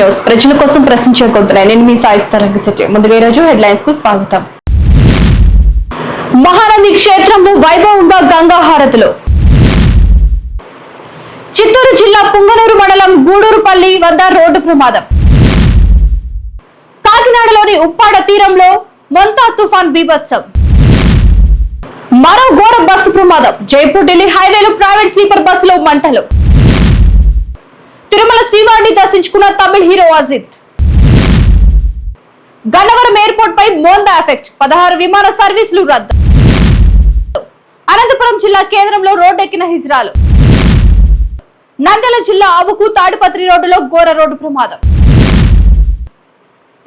News. ప్రజల కోసం ప్రశ్నించే గొంతులే నేను మీ సాయిస్తారంగ సిటీ ముందుగా ఈ రోజు హెడ్లైన్స్కు స్వాగతం. మహానంది క్షేత్రంలో వైభవంగా గంగా హారతులు. చిత్తూరు జిల్లా పుంగనూరు మండలం గూడూరుపల్లి వద్ద రోడ్డు ప్రమాదం. కాకినాడలోని ఉప్పాడ తీరంలో మొంతా తుఫాన్ బీభత్సం. మరో ఘోర బస్సు ప్రమాదం. జైపూర్ ఢిల్లీ హైవేలో ప్రైవేట్ స్లీపర్ బస్సులో మంటలు. తిరుమల శ్రీవారిని దర్శించుకున్న తమిళ హీరో అజిత్. గన్నవరం ఎయిర్పోర్ట్ పై మోందా ఎఫెక్ట్ పదహారు విమాన సర్వీసులు రద్దు. అనంతపురం జిల్లా కేంద్రంలో రోడ్డెక్కిన హిజ్రాలు. నంద్యాల జిల్లా ఆవుకు తాడుపత్రి రోడ్డులో ఘోర రోడ్డు ప్రమాదం.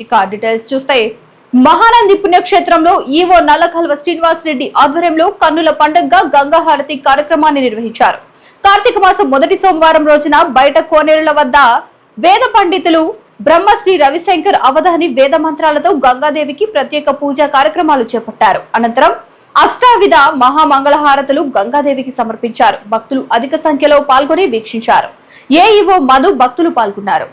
ఇక డీటెయిల్స్ చూస్తే మహానంది పుణ్యక్షేత్రంలో ఈవో నల్లకల్వ శ్రీనివాస్ రెడ్డి ఆధ్వర్యంలో కన్నుల పండుగగా గంగాహారతి కార్యక్రమాన్ని నిర్వహించారు. కార్తీక మాసం మొదటి సోమవారం రోజున బయట కోనేరుల వద్ద వేద పండితులు బ్రహ్మశ్రీ రవిశంకర్ అవధాని వేద మంత్రాలతో గంగాదేవికి ప్రత్యేక పూజా కార్యక్రమాలు చేపట్టారు. అనంతరం అష్టావిధ మహామంగళహారతులు గంగాదేవికి సమర్పించారు. భక్తులు అధిక సంఖ్యలో పాల్గొని వీక్షించారు. ఏఈఓ మధు భక్తులు పాల్గొన్నారు.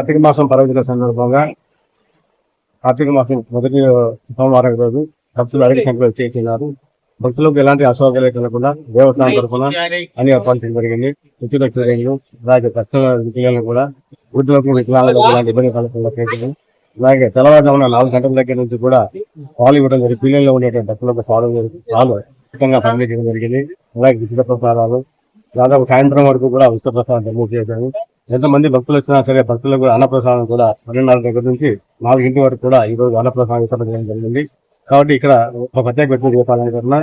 కార్తీక మాసం పర్వదిన సందర్భంగా కార్తీక మాసం మొదటి సోమవారం రోజు భక్తులు అధిక సంఖ్యలో చేస్తున్నారు భక్తులకు ఎలాంటి అసౌకర్యం కలగకుండా దేవస్థానం తరఫున అన్ని ఏర్పాటు జరిగింది. ఉచిత అలాగే పిల్లలను కూడా వృద్ధులకు వికలాంగులకు ఎలాంటి ఇబ్బంది కలగకుండా చేసింది అలాగే తెల్లవారుజామున నాలుగు గంటల దగ్గర నుంచి కూడా పాలు ఇవ్వడం జరిగింది. పిల్లల్లో ఉండేటువంటి భక్తులకు పాలు పాలు ఉచితంగా పంపిణీ చేయడం జరిగింది. అలాగే ఉచిత ప్రసాదాలు దాదాపు సాయంత్రం వరకు కూడా ఉచిత ప్రసాదం పంపిణీ చేశాము ఎంతమంది భక్తులు వచ్చినా సరే భక్తులకు అన్నప్రసాదం కూడా పన్నెండున్నర దగ్గర నుంచి నాలుగింటి వరకు కూడా ఈ రోజు అన్నప్రసాదం వితరణ చేయడం జరిగింది. కాబట్టి ఇక్కడ ఒక ప్రత్యేక వ్యక్తి చెప్పాలని కన్నా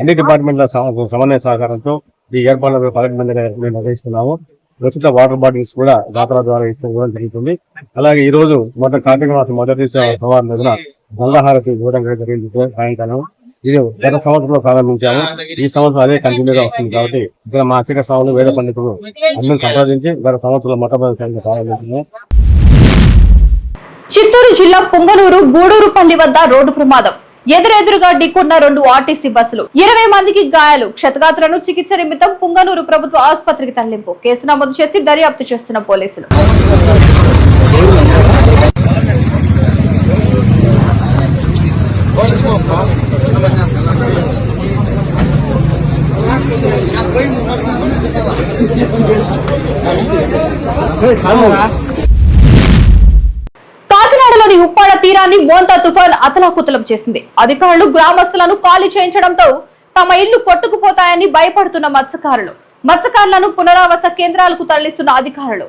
అన్ని డిపార్ట్మెంట్ల సమన్వయ సహకారంతో ఈ ఏర్పాట్ల పదకొండు మంది మేము నిర్వహిస్తున్నాము. ఉచిత వాటర్ బాటిల్స్ కూడా దాతల ద్వారా ఇవ్వడం జరుగుతుంది. అలాగే ఈ రోజు మొదటి కార్తీక మాసం మొదటి సోమవారం రోజున గంగాహారతి ఇవ్వడం జరిగింది సాయంకాలం. ఇది గత సంవత్సరంలో ప్రారంభించాము. ఈ సంవత్సరం అదే కంటిన్యూగా వస్తుంది కాబట్టి ఇక్కడ మా అర్చక స్వాములు వేద పండితులు అందరూ సంప్రదించి గత సంవత్సరంలో మొట్టమొదటి ప్రారంభించాము. చిత్తూరు జిల్లా పుంగనూరు గూడూరుపల్లి వద్ద రోడ్డు ప్రమాదం. ఎదురెదురుగా ఢీకొన్న రెండు ఆర్టీసీ బస్సులు. ఇరవై మందికి గాయాలు. క్షతగాత్రులను చికిత్స నిమిత్తం పుంగనూరు ప్రభుత్వ ఆసుపత్రికి తరలింపు. కేసు నమోదు చేసి దర్యాప్తు చేస్తున్న పోలీసులు. కాకినాడలోని ఉప్పాడ తీరాన్ని మోంతా తుఫాన్ అతలాకుతలం చేసింది. అధికారులు గ్రామస్తులను ఖాళీ చేయించడంతో తమ ఇల్లు కొట్టుకుపోతాయని భయపడుతున్న మత్స్యకారులు. మత్స్యకారులను పునరావాస కేంద్రాలకు తరలిస్తున్న అధికారులు.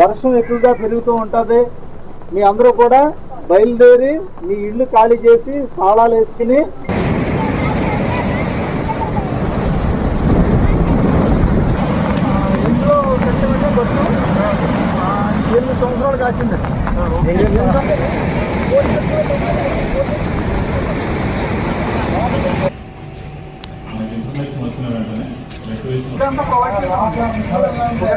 వర్షం ఎక్కువగా పెరుగుతూ ఉంటుంది. మీ అందరూ కూడా బయలుదేరి మీ ఇల్లు ఖాళీ చేసి తాళాలు వేసుకుని ఎనిమిది సంవత్సరాలు కాసింది.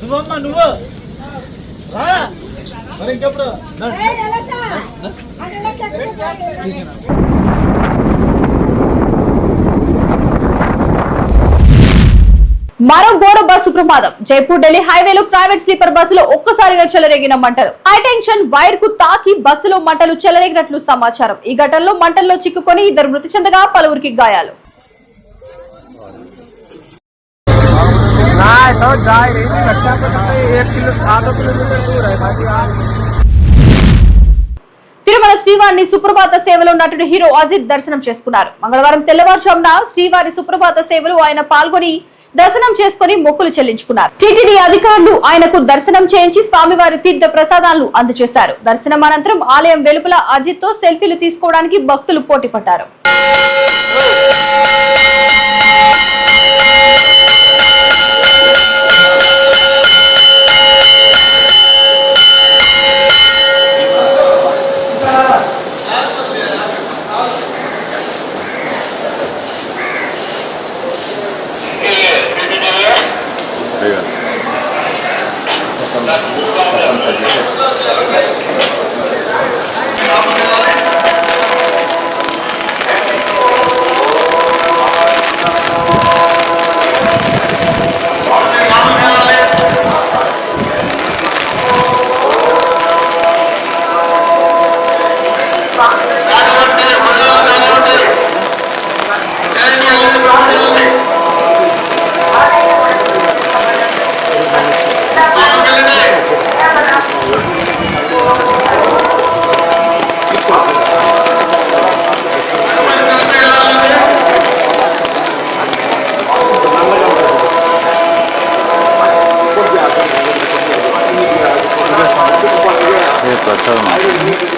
నువ్వమ్మా నువ్వు? రా. మరో ఘోర బస్సు ప్రమాదం జైపూర్ ఢిల్లీ హైవేలో ప్రైవేట్ స్లీపర్ బస్సులో ఒక్కసారిగా చెలరేగిన మంటలు. హై టెన్షన్ వైర్కు తాకి బస్సులో మంటలు చెలరేగినట్లు సమాచారం. ఈ ఘటనలో మంటల్లో చిక్కుకొని ఇద్దరు మృతి చెందగా పలువురికి గాయాలు. తిరుమల శ్రీవారిని సుప్రభాత సేవలో నటుడు హీరో అజిత్ దర్శనం చేసుకున్నారు. మంగళవారం తెల్లవారుజామున శ్రీవారి సుప్రభాత సేవలు ఆయన పాల్గొని దర్శనం చేసుకుని మొక్కులు చెల్లించుకున్నారు. టీటీడీ అధికారులు ఆయనకు దర్శనం చేయించి స్వామివారి తీర్థ ప్రసాదాలను అందజేశారు. దర్శనం అనంతరం ఆలయం వెలుపల అజిత్తో సెల్ఫీలు తీసుకోవడానికి భక్తులు పోటీ పడ్డారు గన్నవరం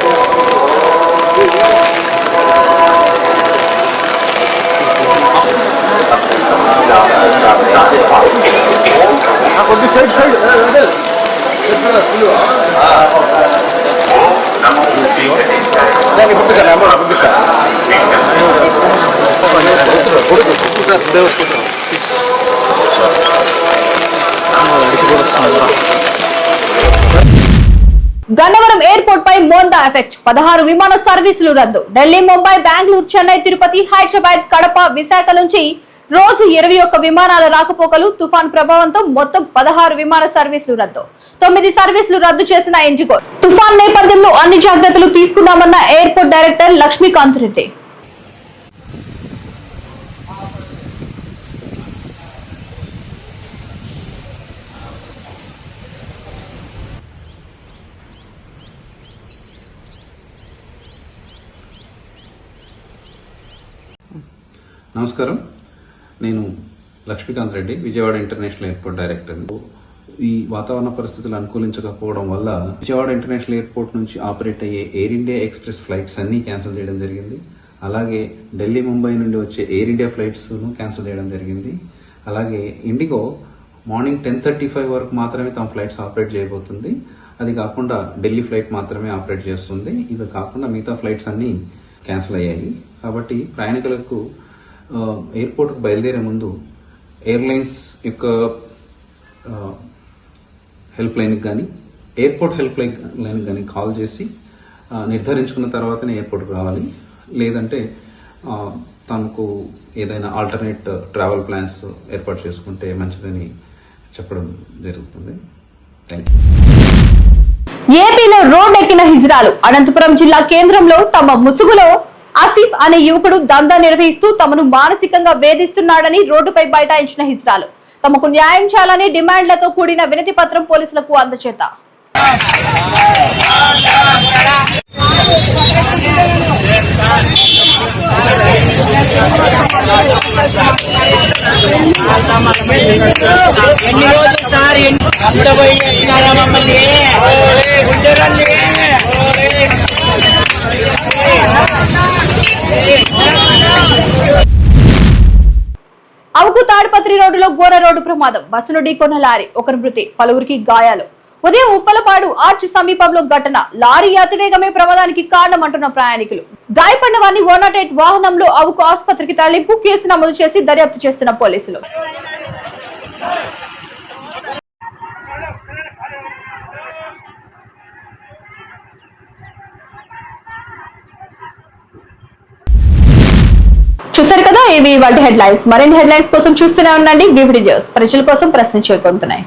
ఎఫెక్ట్. పదహారు విమాన సర్వీసులు రద్దు. ఢిల్లీ ముంబై బెంగళూరు చెన్నై తిరుపతి హైదరాబాద్ కడప విశాఖ నుంచి రోజు ఇరవై ఒక్క విమానాల రాకపోకలు తుఫాన్ ప్రభావంతో మొత్తం పదహారు విమాన సర్వీసులు రద్దు. తొమ్మిది సర్వీసులు రద్దు చేసిన ఇండిగో తుఫాన్ నేపథ్యంలో అన్ని జాగ్రత్తలు తీసుకున్నామన్న ఎయిర్పోర్ట్ డైరెక్టర్ లక్ష్మీకాంత్ రెడ్డి. నమస్కారం. నేను Lakshmikanth Reddy Vijayawada international airport director ఈ వాతావరణ పరిస్థితులు అనుకూలించకపోవడం వల్ల విజయవాడ ఇంటర్నేషనల్ ఎయిర్పోర్ట్ నుంచి ఆపరేట్ అయ్యే ఎయిర్ ఇండియా ఎక్స్ప్రెస్ ఫ్లైట్స్ అన్నీ క్యాన్సిల్ చేయడం జరిగింది. అలాగే ఢిల్లీ ముంబై నుండి వచ్చే ఎయిర్ ఇండియా ఫ్లైట్స్ను క్యాన్సిల్ చేయడం జరిగింది. అలాగే IndiGo morning ten thirty five వరకు మాత్రమే తమ ఫ్లైట్స్ ఆపరేట్ చేయబోతుంది. అది కాకుండా ఢిల్లీ ఫ్లైట్ మాత్రమే ఆపరేట్ చేస్తుంది. ఇవి కాకుండా మిగతా ఫ్లైట్స్ అన్నీ క్యాన్సిల్ అయ్యాయి. కాబట్టి ప్రయాణికులకు ఎయిర్పోర్ట్కు బయలుదేరే ముందు ఎయిర్లైన్స్ యొక్క హెల్ప్ లైన్కి కానీ ఎయిర్పోర్ట్ హెల్ప్ లైన్ లైన్కి కానీ కాల్ చేసి నిర్ధారించుకున్న తర్వాతనే ఎయిర్పోర్ట్కి రావాలి. లేదంటే తనకు ఏదైనా ఆల్టర్నేట్ ట్రావెల్ ప్లాన్స్ ఏర్పాటు చేసుకుంటే మంచిదని చెప్పడం జరుగుతుంది. Thank you. ఏపీలో రోడ్డెక్కిన హిజ్రాలు అనంతపురం జిల్లా కేంద్రంలో తమ ముసుగులో ఆసిఫ్ అనే యువకుడు దందా నిర్వహిస్తూ తమను మానసికంగా వేధిస్తున్నాడని రోడ్డుపై బైఠాయించిన హిజ్రాలు. తమకు న్యాయం చేయాలని డిమాండ్లతో కూడిన వినతి పత్రం పోలీసులకు అందచేత. ఎన్ని రోజులు సార్? ఎన్ని అప్పుడు పోయి చేస్తున్నారా మమ్మల్ని ఉండరండి అవుకు తాడిపత్రి రోడ్డులో ఘోర రోడ్డు ప్రమాదం. బస్సును ఢీకొన్న లారీ ఒకరి మృతి పలువురికి గాయాలు. ఉదయం ఉప్పలపాడు ఆర్చ్ సమీపంలో ఘటన. లారీ అతివేగమే ప్రమాదానికి కారణమంటున్న ప్రయాణికులు. గాయపడిన వారిని వన్ నాట్ ఎయిట్ వాహనంలో అవుకు ఆసుపత్రికి తరలింపు కేసు నమోదు చేసి దర్యాప్తు చేస్తున్న పోలీసులు. ఇవి వాటి హెడ్లైన్స్? మరిన్ని హెడ్లైన్స్ కోసం చూస్తూనే ఉండండి. VVD news. ప్రజల కోసం ప్రశ్న పొందుతున్నాయి.